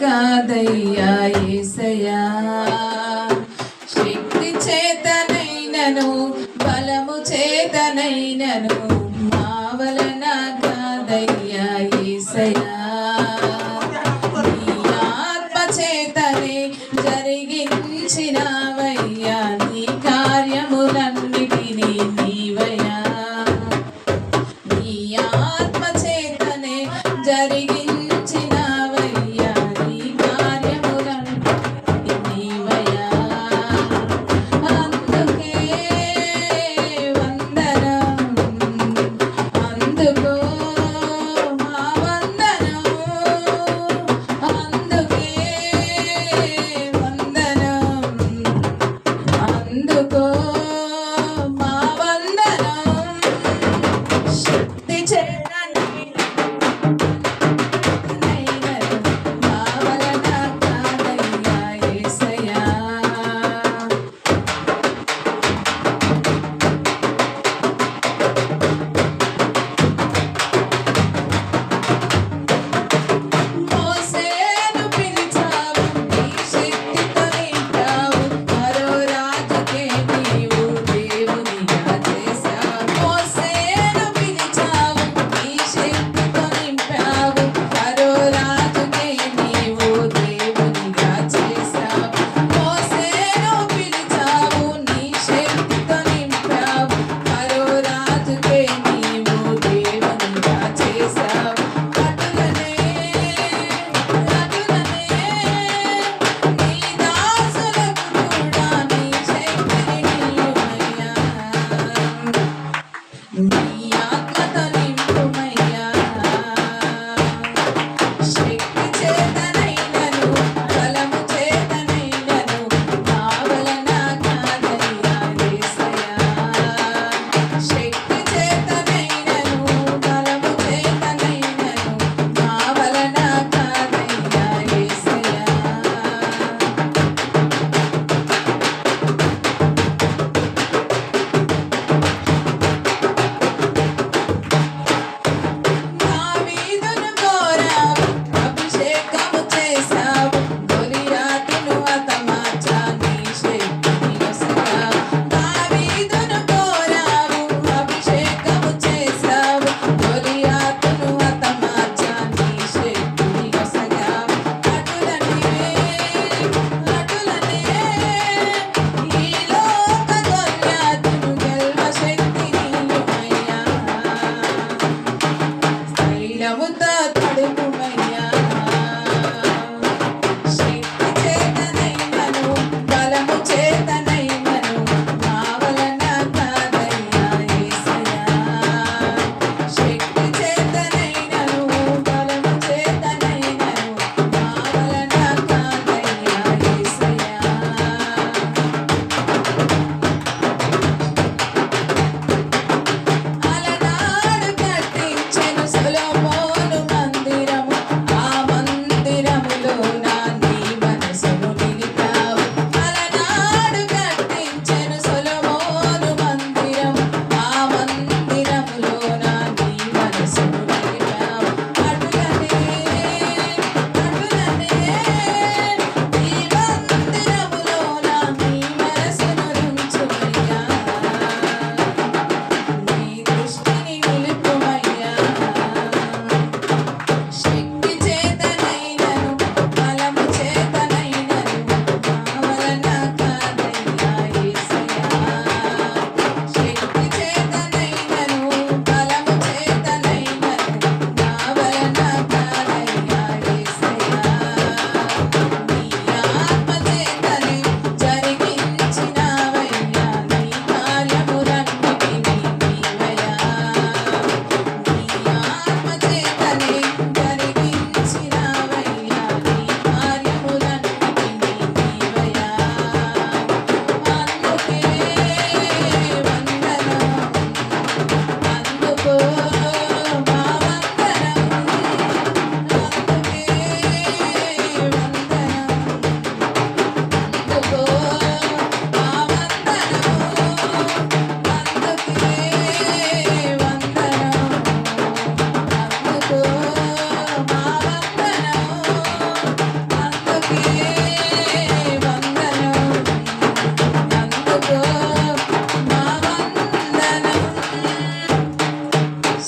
కాదయ్యా ఏసయ్యా. శక్తి చేతనైనను బలము చేతనైనను మా వలన కాదయ్యా ఏసయ్యా. ఆత్మ చేతనే జరిగించినవయ్యా.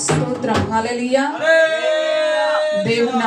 స్తోత్రం. హల్లెలూయా. దేవుని